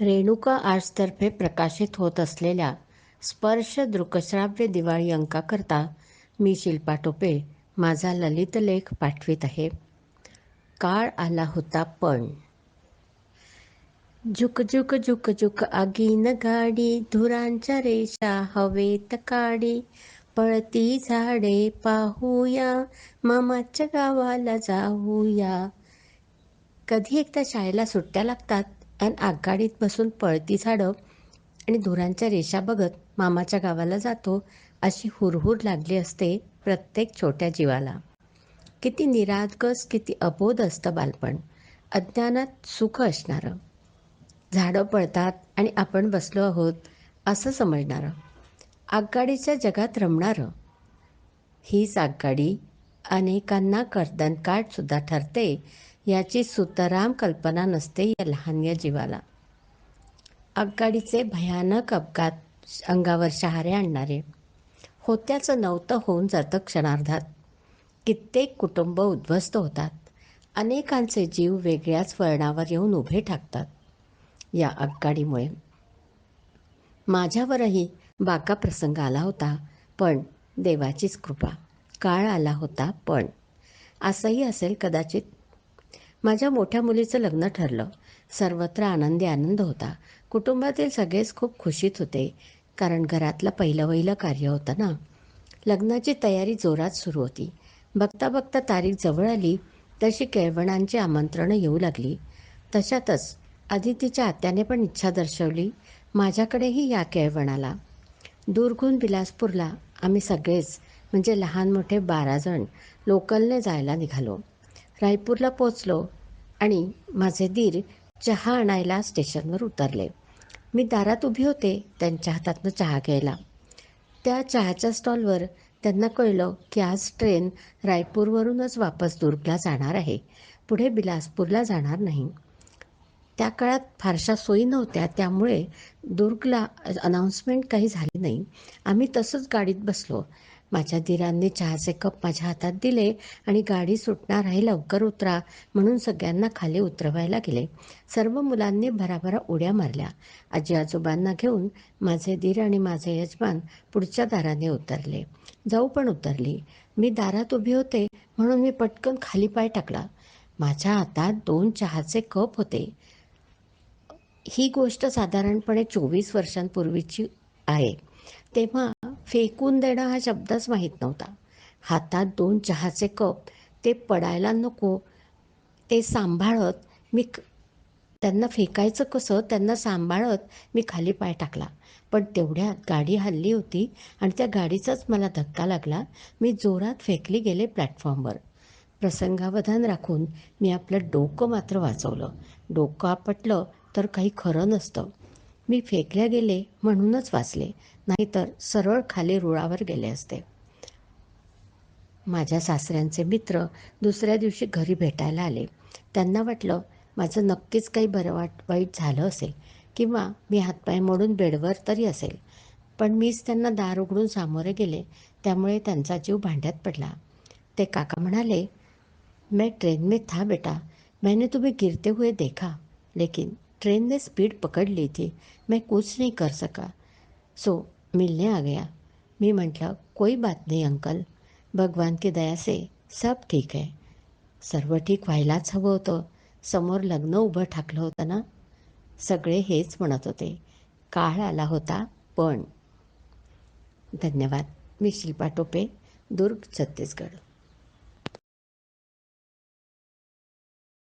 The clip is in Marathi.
रेणुका आर्ट्सतर्फे प्रकाशित होत असलेल्या स्पर्श दृकश्राव्य दिवाळी अंकाकरता मी शिल्पा टोपे माझा ललित लेख पाठवित आहे. काळ आला होता पण. झुक झुक झुक झुक आगीन गाडी धुरांच्या रेषा हवेत काडी. पळती झाडे पाहूया मामाच्या गावाला जाऊया. कधी एकदा शाळेला सुट्ट्या लागतात? आणि आगगाडीत बसून पळती झाडं आणि धुरांच्या रेषा बघत मामाच्या गावाला जातो अशी हुरहुर लागली असते प्रत्येक छोट्या जीवाला. किती निरागस किती अबोध असतं बालपण. अज्ञानात सुख असणारं. झाडं पळतात आणि आपण बसलो आहोत असं समजणारं. आगगाडीच्या जगात रमणारं. हीच आगगाडी अनेकांना कर्दनकाठसुद्धा ठरते याची सुतराम कल्पना नसते या लहानया जीवाला. आगगाडीचे भयानक अपघात अंगावर शहारे आणणारे. होत्याचं नव्हतं होऊन जातं क्षणार्धात. कित्येक कुटुंब उद्ध्वस्त होतात. अनेकांचे जीव वेगळ्याच वळणावर येऊन उभे ठाकतात या आगगाडीमुळे. माझ्यावरही बाका प्रसंग आला होता पण देवाचीच कृपा. काळ आला होता पण असंही असेल कदाचित. माझ्या मोठ्या मुलीचं लग्न ठरलं. सर्वत्र आनंदी आनंद होता. कुटुंबातील सगळेच खूप खुशीत होते कारण घरातलं पहिलं वहिलं कार्य होतं ना. लग्नाची तयारी जोरात सुरू होती. बघता बघता तारीख जवळ आली तशी केळवणांची आमंत्रणं येऊ लागली. तशातच अदितीच्या आत्याने पण इच्छा दर्शवली माझ्याकडेही या केळवणाला. दूरगुण बिलासपूरला आम्ही सगळेच म्हणजे लहान मोठे बारा जण लोकलने जायला निघालो. रायपूरला पोचलो आणि माझे दीर चहा आणायला स्टेशनवर उतरले. मी दारात उभी होते त्यांच्या हातातनं चहा घ्यायला. त्या चहाच्या स्टॉलवर त्यांना कळलं की आज ट्रेन रायपूरवरूनच वापस दुर्गला जाणार आहे. पुढे बिलासपूरला जाणार नाही. त्या काळात फारशा सोयी नव्हत्या त्यामुळे दुर्गला अनाऊन्समेंट काही झाली नाही. आम्ही तसंच गाडीत बसलो. माझ्या दिरांनी चहाचे कप माझ्या हातात दिले आणि गाडी सुटणार आहे लवकर उतरा म्हणून सगळ्यांना खाली उतरवायला गेले. सर्व मुलांनी भराभरा उड्या मारल्या. आजी आजोबांना घेऊन माझे दीर आणि माझे यजमान पुढच्या दाराने उतरले. जाऊ पण उतरली. मी दारात उभी होते म्हणून मी पटकन खाली पाय टाकला. माझ्या हातात दोन चहाचे कप होते. ही गोष्ट साधारणपणे चोवीस वर्षांपूर्वीची आहे. तेव्हा फेकून देणं हा शब्दच माहीत नव्हता. हातात दोन चहाचे कप ते पडायला नको ते सांभाळत मी त्यांना फेकायचं कसं? त्यांना सांभाळत मी खाली पाय टाकला. पण तेवढ्यात गाडी हल्ली होती आणि त्या गाडीचाच मला धक्का लागला. मी जोरात फेकली गेले प्लॅटफॉर्मवर. प्रसंगावधान राखून मी आपलं डोकं मात्र वाचवलं. डोकं आपटलं तर काही खरं नसतं. मी फेकल्या गेले म्हणूनच वाचले. नाहीतर सरळ खाली रुळावर गेले असते. माझ्या सासऱ्यांचे मित्र दुसऱ्या दिवशी घरी भेटायला आले. त्यांना वाटलं माझं नक्कीच काही बरं वाट वाईट झालं असेल किंवा मी हातपाय मोडून बेडवर तरी असेल. पण मीच त्यांना दार उघडून सामोरे गेले. त्यामुळे त्यांचा जीव भांड्यात पडला. ते काका म्हणाले मैं ट्रेन में था बेटा. मैंने तुम्हें गिरते हुए देखा. लेकिन ट्रेन ने स्पीड पकड़ ली थी मैं कुछ नहीं कर सका। सो मिलने आ गया। मी म्हटलं कोई बात नाही अंकल। भगवान की दया से सब ठीक आहे सर्व ठीक व्हायलाच हवं होतं। समोर लग्न उभं ठाकलं होतं ना? सगळे हेच म्हणत होते. काळ आला होता पण. धन्यवाद. मी शिल्पा टोपे दुर्ग छत्तीसगड.